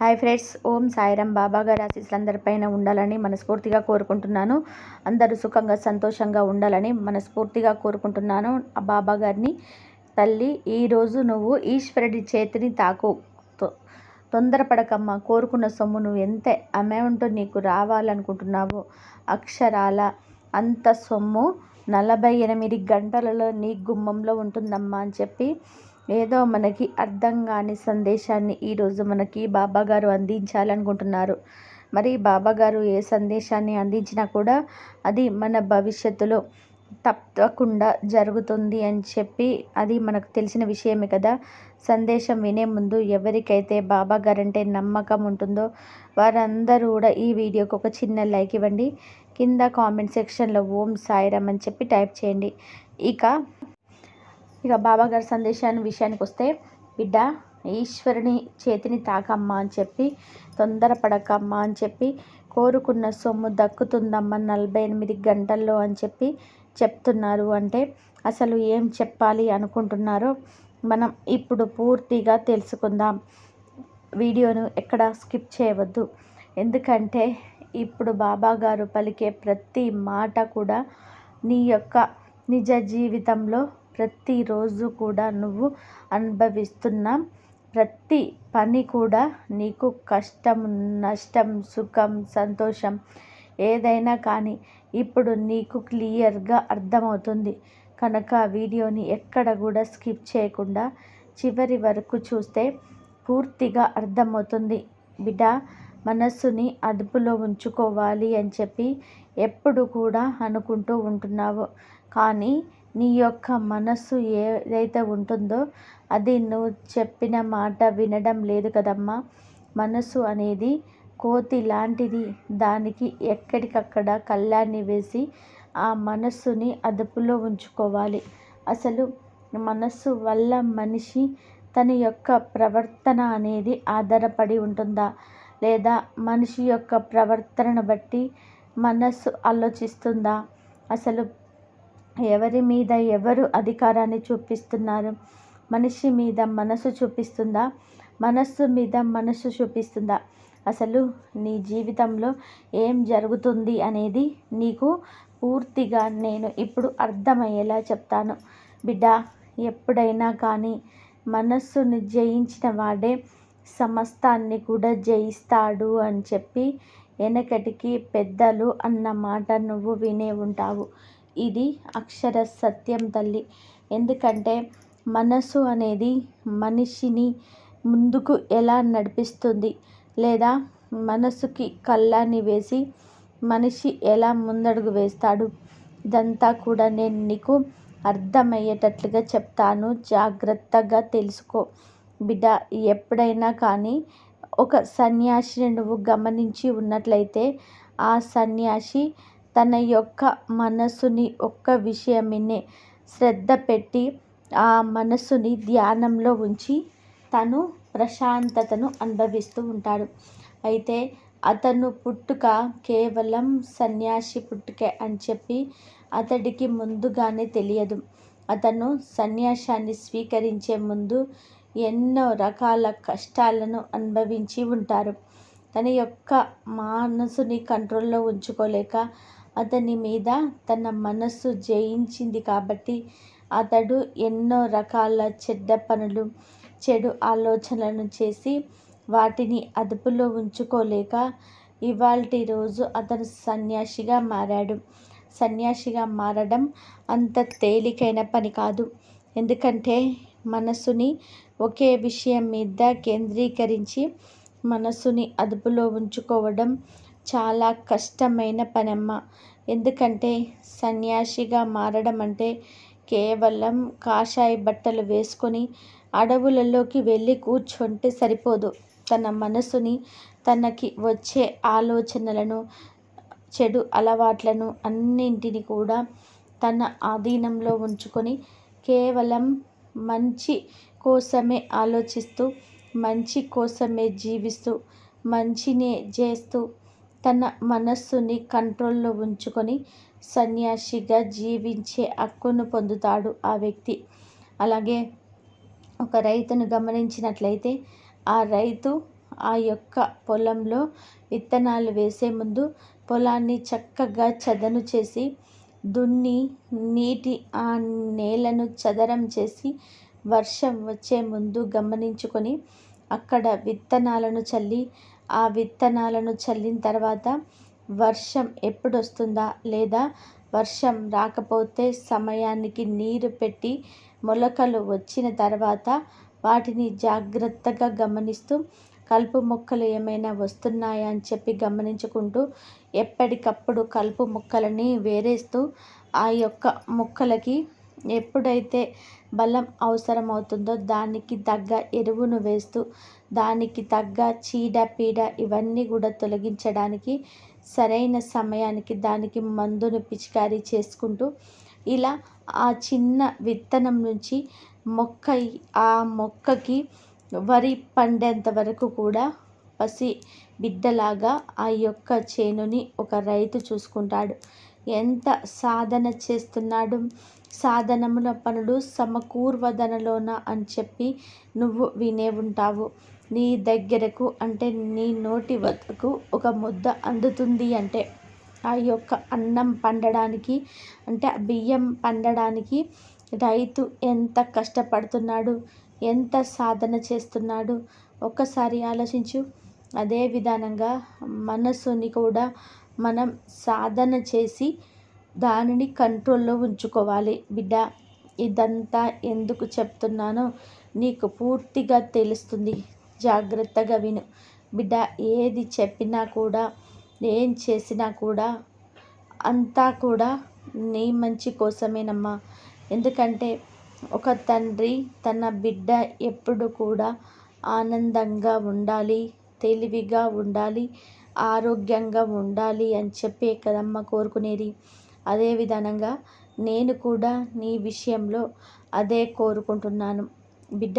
Hi friends Om Sairam. బాబా గారి ఆశీస్సులు అందరిపైన ఉండాలని మనస్ఫూర్తిగా కోరుకుంటున్నాను. అందరూ సుఖంగా సంతోషంగా ఉండాలని మనస్ఫూర్తిగా కోరుకుంటున్నాను. ఆ బాబా గారిని తల్లి ఈరోజు నువ్వు ఈశ్వరుడి చేతిని తాకు. తొ- తొందరపడకమ్మా. కోరుకున్న సొమ్ము నువ్వు ఎంత అమౌంట్ నీకు రావాలనుకుంటున్నావో అక్షరాల అంత సొమ్ము నలభై ఎనిమిది గంటలలో నీ గుమ్మంలో ఉంటుందమ్మా అని చెప్పి ఏదో మనకి అర్థం కాని సందేశాన్ని ఈరోజు మనకి బాబాగారు అందించాలనుకుంటున్నారు. మరి బాబాగారు ఏ సందేశాన్ని అందించినా కూడా అది మన భవిష్యత్తులో తప్పకుండా జరుగుతుంది అని చెప్పి అది మనకు తెలిసిన విషయమే కదా. సందేశం వినే ముందు ఎవరికైతే బాబా గారంటే నమ్మకం ఉంటుందో వారందరూ కూడా ఈ వీడియోకి ఒక చిన్న లైక్ ఇవ్వండి. కింద కామెంట్ సెక్షన్లో ఓం సాయిరామ్ అని చెప్పి టైప్ చేయండి. ఇక ఇక బాబా గారి సందేశాన్ని విషయానికి వస్తే బిడ్డ ఈశ్వరుని చేతిని తాకమ్మా అని చెప్పి తొందరపడకమ్మా అని చెప్పి కోరుకున్న సొమ్ము దక్కుతుందమ్మా నలభై ఎనిమిది గంటల్లో అని చెప్పి చెప్తున్నారు. అంటే అసలు ఏం చెప్పాలి అనుకుంటున్నారో మనం ఇప్పుడు పూర్తిగా తెలుసుకుందాం. వీడియోను ఎక్కడ స్కిప్ చేయవద్దు. ఎందుకంటే ఇప్పుడు బాబా గారు పలికే ప్రతి మాట కూడా నీ యొక్క నిజ జీవితంలో ప్రతిరోజు కూడా నువ్వు అనుభవిస్తున్న ప్రతి పని కూడా నీకు కష్టం నష్టం సుఖం సంతోషం ఏదైనా కానీ ఇప్పుడు నీకు క్లియర్గా అర్థమవుతుంది. కనుక ఆ వీడియోని ఎక్కడ కూడా స్కిప్ చేయకుండా చివరి వరకు చూస్తే పూర్తిగా అర్థమవుతుంది. బిడ్డ మనస్సుని అదుపులో ఉంచుకోవాలి అని చెప్పి ఎప్పుడు కూడా అనుకుంటూ ఉంటున్నావు. కానీ నీ యొక్క మనస్సు ఏదైతే ఉంటుందో అది నువ్వు చెప్పిన మాట వినడం లేదు కదమ్మా. మనసు అనేది కోతి లాంటిది. దానికి ఎక్కడికక్కడ కళ్ళాన్ని వేసి ఆ మనస్సుని అదుపులో ఉంచుకోవాలి. అసలు మనస్సు వల్ల మనిషి తన యొక్క ప్రవర్తన అనేది ఆధారపడి ఉంటుందా? లేదా మనిషి యొక్క ప్రవర్తనను బట్టి మనస్సు ఆలోచిస్తుందా? అసలు ఎవరి మీద ఎవరు అధికారాన్ని చూపిస్తున్నారు? మనిషి మీద మనసు చూపిస్తుందా? మనస్సు మీద మనసు చూపిస్తుందా? అసలు నీ జీవితంలో ఏం జరుగుతుంది అనేది నీకు పూర్తిగా నేను ఇప్పుడు అర్థమయ్యేలా చెప్తాను. బిడ్డ ఎప్పుడైనా కానీ మనస్సును జయించిన వాడే సమస్తాన్ని కూడా జయిస్తాడు అని చెప్పి వెనకటికి పెద్దలు అన్న మాట నువ్వు వినే ఉంటావు. ఇది అక్షర సత్యం తల్లి. ఎందుకంటే మనసు అనేది మనిషిని ముందుకు ఎలా నడిపిస్తుంది లేదా మనసుకి కళ్ళాన్ని వేసి మనిషి ఎలా ముందడుగు వేస్తాడు ఇదంతా కూడా నేను నీకు అర్థమయ్యేటట్లుగా చెప్తాను. జాగ్రత్తగా తెలుసుకో. బిడ్డ ఎప్పుడైనా కానీ ఒక సన్యాసిని నువ్వు గమనించి ఉన్నట్లయితే ఆ సన్యాసి తన యొక్క మనసుని ఒక్క విషయమినే శ్రద్ధ పెట్టి ఆ మనసుని ధ్యానంలో ఉంచి తను ప్రశాంతతను అనుభవిస్తూ ఉంటాడు. అయితే అతను పుట్టుక కేవలం సన్యాసి పుట్టుకే అని చెప్పి అతడికి ముందుగానే తెలియదు. అతను సన్యాసాన్ని స్వీకరించే ముందు ఎన్నో రకాల కష్టాలను అనుభవించి ఉంటారు. తన యొక్క మనసుని కంట్రోల్లో ఉంచుకోలేక అతని మీద తన మనస్సు జయించింది కాబట్టి అతడు ఎన్నో రకాల చెడ్డ పనులు చెడు ఆలోచనలను చేసి వాటిని అదుపులో ఉంచుకోలేక ఇవాల్టి రోజు అతను సన్యాసిగా మారాడు. సన్యాసిగా మారడం అంత తేలికైన పని కాదు. ఎందుకంటే మనసుని ఒకే విషయం మీద కేంద్రీకరించి మనసుని అదుపులో ఉంచుకోవడం చాలా కష్టమైన పనమ్మ. ఎందుకంటే సన్యాసిగా మారడం అంటే కేవలం కాషాయ బట్టలు వేసుకొని అడవులలోకి వెళ్ళి కూర్చుంటే సరిపోదు. తన మనసుని తనకి వచ్చే ఆలోచనలను చెడు అలవాట్లను అన్నింటిని కూడా తన ఆధీనంలో ఉంచుకొని కేవలం మంచి కోసమే ఆలోచిస్తూ మంచి కోసమే జీవిస్తూ మంచినే చేస్తూ తన మనస్సుని కంట్రోల్లో ఉంచుకొని సన్యాసిగా జీవించే హక్కును పొందుతాడు ఆ వ్యక్తి. అలాగే ఒక రైతును గమనించినట్లయితే ఆ రైతు ఆ యొక్క పొలంలో విత్తనాలు వేసే ముందు పొలాన్ని చక్కగా చదను చేసి దున్ని నీటి ఆ నేలను చదరం చేసి వర్షం వచ్చే ముందు గమనించుకొని అక్కడ విత్తనాలను చల్లి ఆ విత్తనాలను చల్లిన తర్వాత వర్షం ఎప్పుడు వస్తుందా లేదా? వర్షం రాకపోతే సమయానికి నీరు పెట్టి మొలకలు వచ్చిన తర్వాత వాటిని జాగ్రత్తగా గమనిస్తూ కలుపు మొక్కలు ఏమైనా వస్తున్నాయా అని చెప్పి గమనించుకుంటూ ఎప్పటికప్పుడు కలుపు మొక్కలని వేరేస్తూ ఆ యొక్క మొక్కలకి ఎప్పుడైతే బలం అవసరమవుతుందో దానికి తగ్గ ఎరువును వేస్తూ దానికి తగ్గ చీడ పీడ ఇవన్నీ కూడా తొలగించడానికి సరైన సమయానికి దానికి మందును పిచికారీ చేసుకుంటూ ఇలా ఆ చిన్న విత్తనం నుంచి మొక్క ఆ మొక్కకి వరి పండేంత వరకు కూడా పసి బిడ్డలాగా ఆ యొక్క చేనుని ఒక రైతు చూసుకుంటాడు. ఎంత సాధన చేస్తున్నాడు? సాధనమున పనులు సమకూర్వదనలోన అని చెప్పి నువ్వు వినే ఉంటావు. నీ దగ్గరకు అంటే నీ నోటి వద్దకు ఒక ముద్ద అందుతుంది అంటే ఆ యొక్క అన్నం పండడానికి అంటే బియ్యం పండడానికి రైతు ఎంత కష్టపడుతున్నాడు ఎంత సాధన చేస్తున్నాడు ఒక్కసారి ఆలోచించు. అదే విధానంగా మనసుని కూడా మనం సాధన చేసి దానిని కంట్రోల్లో ఉంచుకోవాలి. బిడ్డ ఇదంతా ఎందుకు చెప్తున్నానో నీకు పూర్తిగా తెలుస్తుంది. జాగ్రత్తగా విను. బిడ్డ ఏది చెప్పినా కూడా ఏం చేసినా కూడా అంతా కూడా నీ మంచి కోసమేనమ్మా. ఎందుకంటే ఒక తండ్రి తన బిడ్డ ఎప్పుడు కూడా ఆనందంగా ఉండాలి తెలివిగా ఉండాలి ఆరోగ్యంగా ఉండాలి అని చెప్పే కదమ్మ కోరుకునేది. అదే విధానంగా నేను కూడా నీ విషయంలో అదే కోరుకుంటున్నాను. బిడ్డ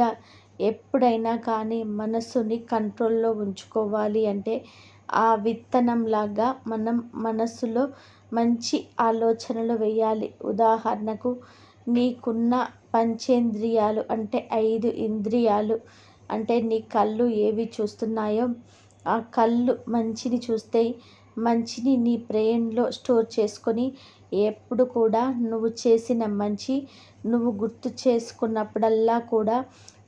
ఎప్పుడైనా కానీ మనసుని కంట్రోల్లో ఉంచుకోవాలి అంటే ఆ విత్తనంలాగా మనం మనసులో మంచి ఆలోచనలు వేయాలి. ఉదాహరణకు నీకున్న పంచేంద్రియాలు అంటే ఐదు ఇంద్రియాలు అంటే నీ కళ్ళు ఏవి చూస్తున్నాయో ఆ కళ్ళు మంచిని చూస్తే మంచిని నీ బ్రెయిన్లో స్టోర్ చేసుకొని ఎప్పుడు కూడా నువ్వు చేసిన మంచి నువ్వు గుర్తు చేసుకున్నప్పుడల్లా కూడా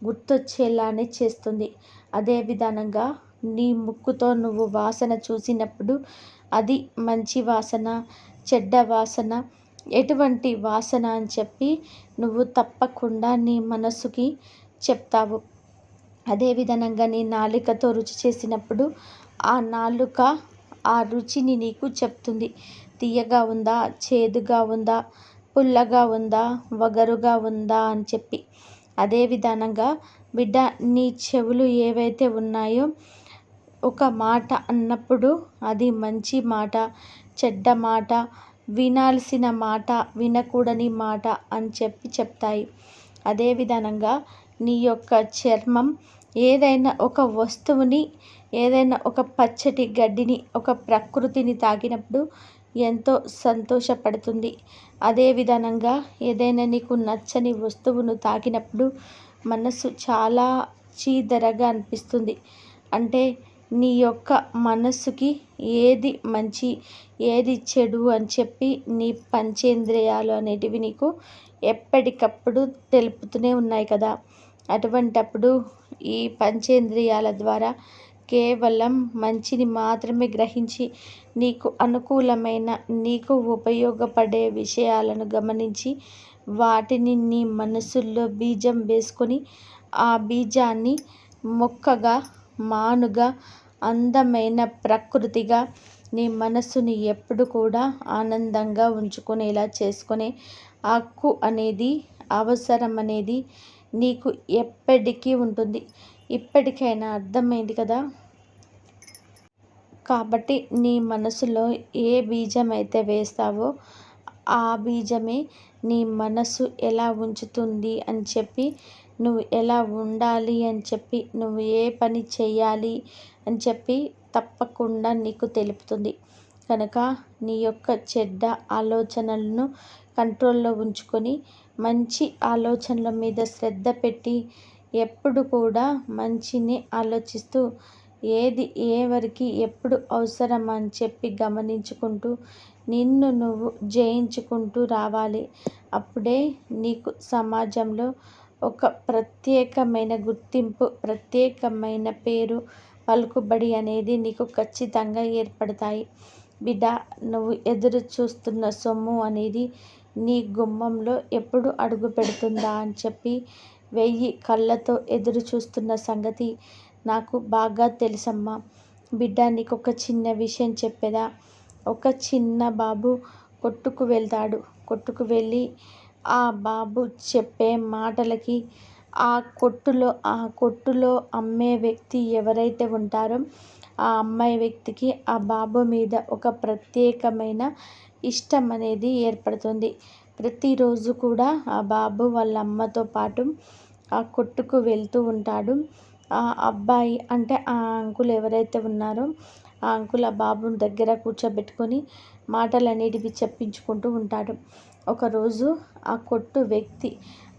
గుర్తొచ్చేలానే చేస్తుంది. అదే విధానంగా నీ ముక్కుతో నువ్వు వాసన చూసినప్పుడు అది మంచి వాసన చెడ్డ వాసన ఎటువంటి వాసన అని చెప్పి నువ్వు తప్పకుండా నీ మనసుకి చెప్తావు. అదే విధంగా నీ నాలుకతో రుచి చేసినప్పుడు ఆ నాలుక ఆ రుచిని నీకు చెప్తుంది. తీయగా ఉందా చేదుగా ఉందా పుల్లగా ఉందా వగరుగా ఉందా అని చెప్పి. అదే విధానంగా బిడ్డ నీ చెవులు ఏవైతే ఉన్నాయో ఒక మాట అన్నప్పుడు అది మంచి మాట చెడ్డ మాట వినాల్సిన మాట వినకూడని మాట అని చెప్పి చెప్తాయి. అదే విధానంగా నీ యొక్క చర్మం ఏదైనా ఒక వస్తువుని ఏదైనా ఒక పచ్చటి గడ్డిని ఒక ప్రకృతిని తాకినప్పుడు ఎంతో సంతోషపడుతుంది. అదే విధానంగా ఏదైనా నీకు నచ్చని వస్తువును తాకినప్పుడు మనసు చాలా చీదరగా అనిపిస్తుంది. అంటే నీ యొక్క మనస్సుకి ఏది మంచి ఏది చెడు అని చెప్పి నీ పంచేంద్రియాలు అనేటివి నీకు ఎప్పటికప్పుడు తెలుపుతూనే ఉన్నాయి కదా. అటువంటప్పుడు ఈ పంచేంద్రియాల ద్వారా కేవలం మంచిని మాత్రమే గ్రహించి నీకు అనుకూలమైన నీకు ఉపయోగపడే విషయాలను గమనించి వాటిని నీ మనసుల్లో బీజం వేసుకొని ఆ బీజాన్ని మొక్కగా మానుగా అందమైన ప్రకృతిగా నీ మనసుని ఎప్పుడు కూడా ఆనందంగా ఉంచుకునేలా చేసుకునే హక్కు అనేది అవసరం అనేది నీకు ఎప్పటికీ ఉంటుంది. ఇప్పటికైనా అర్థమైంది కదా? కాబట్టి నీ మనసులో ఏ బీజం అయితే వేస్తావో ఆ బీజమే నీ మనసు ఎలా ఉంచుతుంది అని చెప్పి నువ్వు ఎలా ఉండాలి అని చెప్పి నువ్వు ఏ పని చేయాలి అని చెప్పి తప్పకుండా నీకు తెలుపుతుంది. కనుక నీ యొక్క చెడ్డ ఆలోచనలను కంట్రోల్లో ఉంచుకొని మంచి ఆలోచనల మీద శ్రద్ధ పెట్టి ఎప్పుడు కూడా మంచిని ఆలోచిస్తూ ఏది ఎవరికి ఎప్పుడు అవసరం అని చెప్పి గమనించుకుంటూ నిన్ను నువ్వు జయించుకుంటూ రావాలి. అప్పుడే నీకు సమాజంలో ఒక ప్రత్యేకమైన గుర్తింపు ప్రత్యేకమైన పేరు పలుకుబడి అనేది నీకు ఖచ్చితంగా ఏర్పడతాయి. బిడ్డ నువ్వు ఎదురు చూస్తున్న సొమ్ము అనేది నీ గుమ్మంలో ఎప్పుడు అడుగు పెడుతుందా అని చెప్పి వెయ్యి కళ్ళతో ఎదురు చూస్తున్న సంగతి నాకు బాగా తెలుసమ్మా. బిడ్డ నీకు ఒక చిన్న విషయం చెప్పేదా? ఒక చిన్న బాబు కొట్టుకు వెళ్తాడు. కొట్టుకు వెళ్ళి ఆ బాబు చెప్పే మాటలకి ఆ కొట్టులో ఆ కొట్టులో అమ్మే వ్యక్తి ఎవరైతే ఉంటారో ఆ అమ్మాయి వ్యక్తికి ఆ బాబు మీద ఒక ప్రత్యేకమైన ఇష్టం అనేది ఏర్పడుతుంది. ప్రతిరోజు కూడా ఆ బాబు వాళ్ళ అమ్మతో పాటు ఆ కొట్టుకు వెళ్తూ ఉంటాడు. ఆ అబ్బాయి అంటే ఆ అంకుల్ ఎవరైతే ఉన్నారో ఆ అంకుల్ ఆ బాబుని దగ్గర కూర్చోబెట్టుకొని మాటలు అనేటివి చెప్పించుకుంటూ ఉంటాడు. ఒకరోజు ఆ కొట్టు వ్యక్తి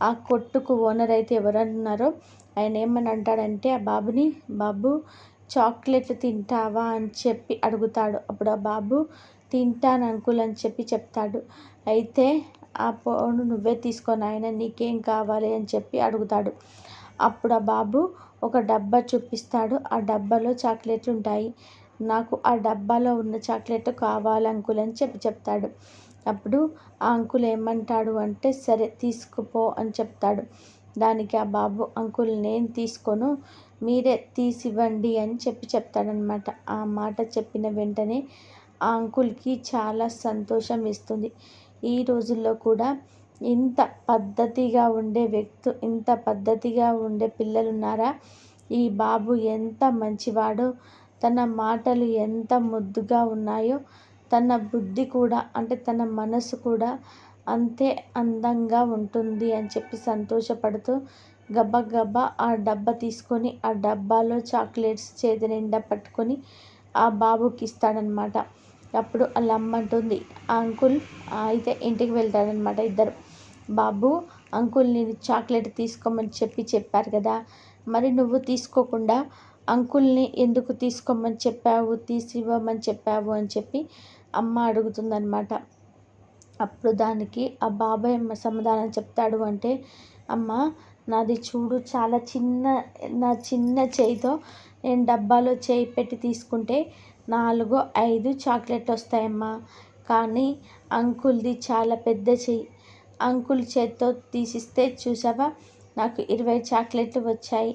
ఆ కొట్టుకు ఓనర్ అయితే ఎవరన్నారో ఆయన ఏమని అంటాడంటే ఆ బాబుని బాబు చాక్లెట్ తింటావా అని చెప్పి అడుగుతాడు. అప్పుడు ఆ బాబు తింటాను అంకుల్ అని చెప్పి చెప్తాడు. అయితే ఆ ఫోను నువ్వే తీసుకొని ఆయన నీకేం కావాలి అని చెప్పి అడుగుతాడు. అప్పుడు ఆ బాబు ఒక డబ్బా చూపిస్తాడు. ఆ డబ్బాలో చాక్లెట్లు ఉంటాయి. నాకు ఆ డబ్బాలో ఉన్న చాక్లెట్ కావాలి అంకుల్ అని చెప్పి చెప్తాడు. అప్పుడు ఆ అంకుల్ ఏమంటాడు అంటే సరే తీసుకుపో అని చెప్తాడు. దానికి ఆ బాబు అంకుల్ నేను తీసుకోను మీరే తీసివ్వండి అని చెప్పి చెప్తాడనమాట ఆ మాట చెప్పిన వెంటనే ఆ అంకుల్కి చాలా సంతోషం ఇస్తుంది. ఈ రోజుల్లో కూడా ఇంత పద్ధతిగా ఉండే వ్యక్తు ఇంత పద్ధతిగా ఉండే పిల్లలు ఉన్నారా ఈ బాబు ఎంత మంచివాడో తన మాటలు ఎంత ముద్దుగా ఉన్నాయో తన బుద్ధి కూడా అంటే తన మనసు కూడా అంతే అందంగా ఉంటుంది అని చెప్పి సంతోషపడుతూ గబగబా ఆ డబ్బా తీసుకొని ఆ డబ్బాలో చాక్లెట్స్ చేతి నిండా పట్టుకొని ఆ బాబుకి ఇస్తాడనమాట అప్పుడు వాళ్ళ అమ్మ అంటుంది ఆ అంకుల్ అయితే ఇంటికి వెళ్తాడనమాట ఇద్దరు. బాబు అంకుల్ నేను చాక్లెట్ తీసుకోమని చెప్పి చెప్పారు కదా మరి నువ్వు తీసుకోకుండా అంకుల్ని ఎందుకు తీసుకోమని చెప్పావు తీసివ్వమని చెప్పావు అని చెప్పి అమ్మ అడుగుతుందనమాట అప్పుడు దానికి ఆ బాబాయ్ అమ్మ సమాధానం చెప్తాడు అంటే అమ్మ నాది చూడు చాలా చిన్న నా చిన్న చేయితో నేను డబ్బాలో చేయి పెట్టి తీసుకుంటే నాలుగు ఐదు చాక్లెట్ వస్తాయమ్మా కానీ అంకుల్ది చాలా పెద్ద చెయ్యి. అంకుల్ చేత్తో తీసిస్తే చూసావా నాకు ఇరవై చాక్లెట్లు వచ్చాయి.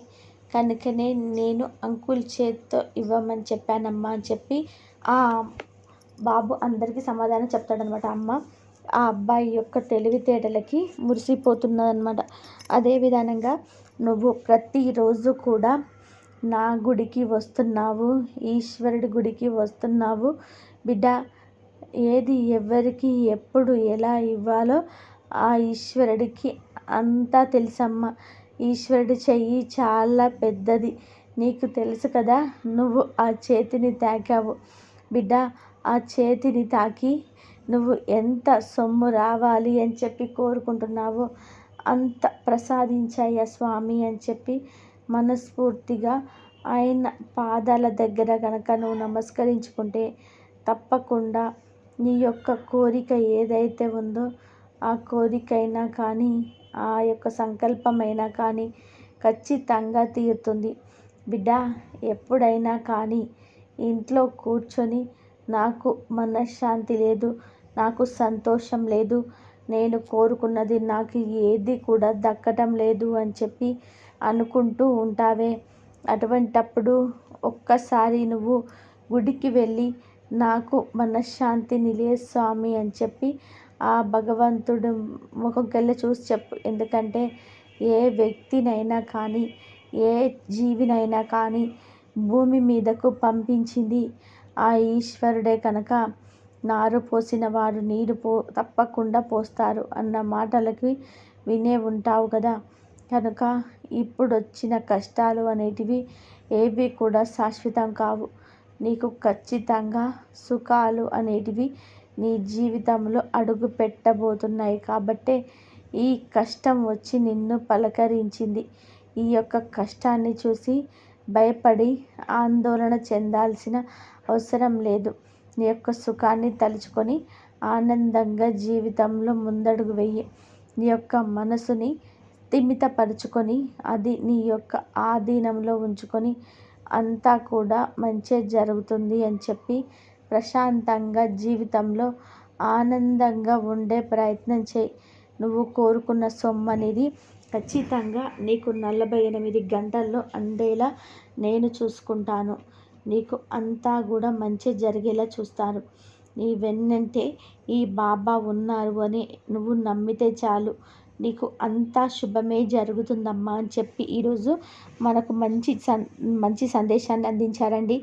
కనుకనే నేను అంకుల్ చేత్తో ఇవ్వమని చెప్పానమ్మా అని చెప్పి ఆ బాబు అందరికీ సమాధానం చెప్తాడనమాట. అమ్మ ఆ అబ్బాయి యొక్క తెలివితేటలకి మురిసిపోతున్నదనమాట. అదే విధానంగా నువ్వు ప్రతిరోజు కూడా నా గుడికి వస్తున్నావు ఈశ్వరుడి గుడికి వస్తున్నావు. బిడ్డ ఏది ఎవరికి ఎప్పుడు ఎలా ఇవ్వాలో ఆ ఈశ్వరుడికి అంతా తెలుసమ్మా. ఈశ్వరుడి చెయ్యి చాలా పెద్దది నీకు తెలుసు కదా నువ్వు ఆ చేతిని తాకావు. బిడ్డ ఆ చేతిని తాకి నువ్వు ఎంత సొమ్ము రావాలి అని చెప్పి కోరుకుంటున్నావో? అంత ప్రసాదించాయ స్వామి అని చెప్పి మనస్ఫూర్తిగా ఆయన పాదాల దగ్గర కనుక నువ్వు నమస్కరించుకుంటే తప్పకుండా నీ యొక్క కోరిక ఏదైతే ఉందో ఆ కోరికైనా కానీ ఆ యొక్క సంకల్పమైనా కానీ ఖచ్చితంగా తీరుతుంది. బిడ్డ ఎప్పుడైనా కానీ ఇంట్లో కూర్చొని నాకు మనశ్శాంతి లేదు నాకు సంతోషం లేదు నేను కోరుకున్నది నాకు ఏది కూడా దక్కటం లేదు అని చెప్పి అనుకుంటూ ఉంటావే. అటువంటప్పుడు ఒక్కసారి నువ్వు గుడికి వెళ్ళి నాకు మనశ్శాంతి నిలే స్వామి అని చెప్పి ఆ భగవంతుడు ముఖంకెళ్ళి చూసి చెప్పు. ఎందుకంటే ఏ వ్యక్తినైనా కానీ ఏ జీవినైనా కానీ భూమి మీదకు పంపించింది ఆ ఈశ్వరుడే కనుక నారు పోసిన వారు నీరు పో తప్పకుండా పోస్తారు అన్న మాటలకి వినే ఉంటావు కదా. కనుక ఇప్పుడు వచ్చిన కష్టాలు అనేటివి ఏవి కూడా శాశ్వతం కావు. నీకు ఖచ్చితంగా సుఖాలు అనేటివి నీ జీవితంలో అడుగు పెట్టబోతున్నాయి కాబట్టే ఈ కష్టం వచ్చి నిన్ను పలకరించింది. ఈ యొక్క కష్టాన్ని చూసి భయపడి ఆందోళన చెందాల్సిన అవసరం లేదు. నీ యొక్క సుఖాన్ని తలుచుకొని ఆనందంగా జీవితంలో ముందడుగు వెయ్యి నీ యొక్క మనసుని స్థిమితపరుచుకొని అది నీ యొక్క ఆధీనంలో ఉంచుకొని అంతా కూడా మంచి జరుగుతుంది అని చెప్పి ప్రశాంతంగా జీవితంలో ఆనందంగా ఉండే ప్రయత్నం చేయి. నువ్వు కోరుకున్న సొమ్ము అనేది ఖచ్చితంగా నీకు నలభై ఎనిమిది గంటల్లో అందేలా నేను చూసుకుంటాను. నీకు అంతా కూడా మంచి జరిగేలా చూస్తాను. నీ వెన్నంటే ఈ బాబా ఉన్నారు అని నువ్వు నమ్మితే చాలు. నీకు అంతా శుభమే జరుగుతుందమ్మా అని చెప్పి ఈరోజు మనకు మంచి సన్ మంచి సందేశాన్ని అందించారండి.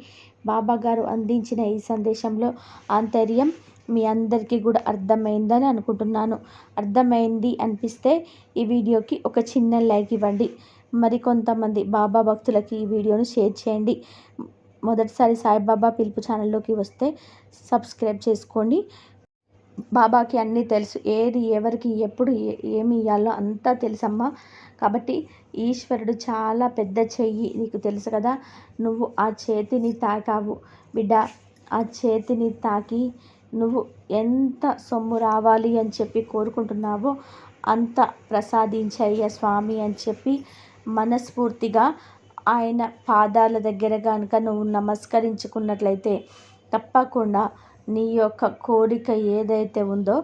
బాబా గారు అందించిన ఈ సందేశంలో ఆంతర్యం మీ అందరికీ కూడా అర్థమైందని అనుకుంటున్నాను. అర్థమైంది అనిపిస్తే ఈ వీడియోకి ఒక చిన్న లైక్ ఇవ్వండి. మరికొంతమంది బాబా భక్తులకి ఈ వీడియోను షేర్ చేయండి. మొదటిసారి సాయిబాబా పిలుపు ఛానల్లోకి వస్తే సబ్స్క్రైబ్ చేసుకోండి. బాబాకి అన్నీ తెలుసు. ఏది ఎవరికి ఎప్పుడు ఏమి ఇవ్వాలో అంతా తెలుసమ్మా. కాబట్టి ఈశ్వరుడు చాలా పెద్ద చెయ్యి నీకు తెలుసు కదా. నువ్వు ఆ చేతిని తాకావు. బిడ్డ ఆ చేతిని తాకి నువ్వు ఎంత సొమ్ము రావాలి అని చెప్పి కోరుకుంటున్నావో అంత ప్రసాదించయ్య స్వామి అని చెప్పి మనస్ఫూర్తిగా ఆయన పాదాల దగ్గర కనుక నువ్వు నమస్కరించుకున్నట్లయితే తప్పకుండా నీ యొక్క కోరిక ఏదైతే ఉందో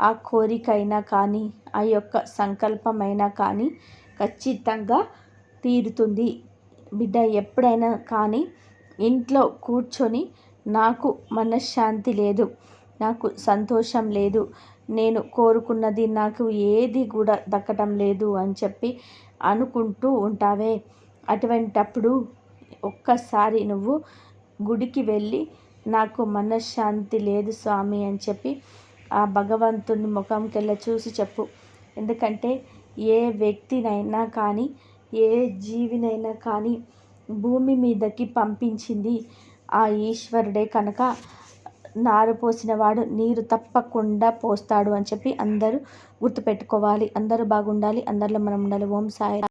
ఆ కోరిక అయినా కానీ ఆ యొక్క సంకల్పమైనా కానీ ఖచ్చితంగా తీరుతుంది. బిడ్డ ఎప్పుడైనా కానీ ఇంట్లో కూర్చొని నాకు మనశ్శాంతి లేదు నాకు సంతోషం లేదు నేను కోరుకున్నది నాకు ఏది కూడా దక్కటం లేదు అని చెప్పి అనుకుంటూ ఉంటావే. అటువంటప్పుడు ఒక్కసారి నువ్వు గుడికి వెళ్ళి నాకు మనశ్శాంతి లేదు స్వామి అని చెప్పి ఆ భగవంతుని ముఖంకెళ్ళ చూసి చెప్పు. ఎందుకంటే ఏ వ్యక్తినైనా కానీ ఏ జీవినైనా కానీ భూమి మీదకి పంపించింది ఆ ఈశ్వరుడే కనుక నారు పోసిన వాడు నీరు తప్పకుండా పోస్తాడు అని చెప్పి అందరూ గుర్తుపెట్టుకోవాలి. అందరూ బాగుండాలి. అందరిలో మనం ఉండాలి. ఓం సాయి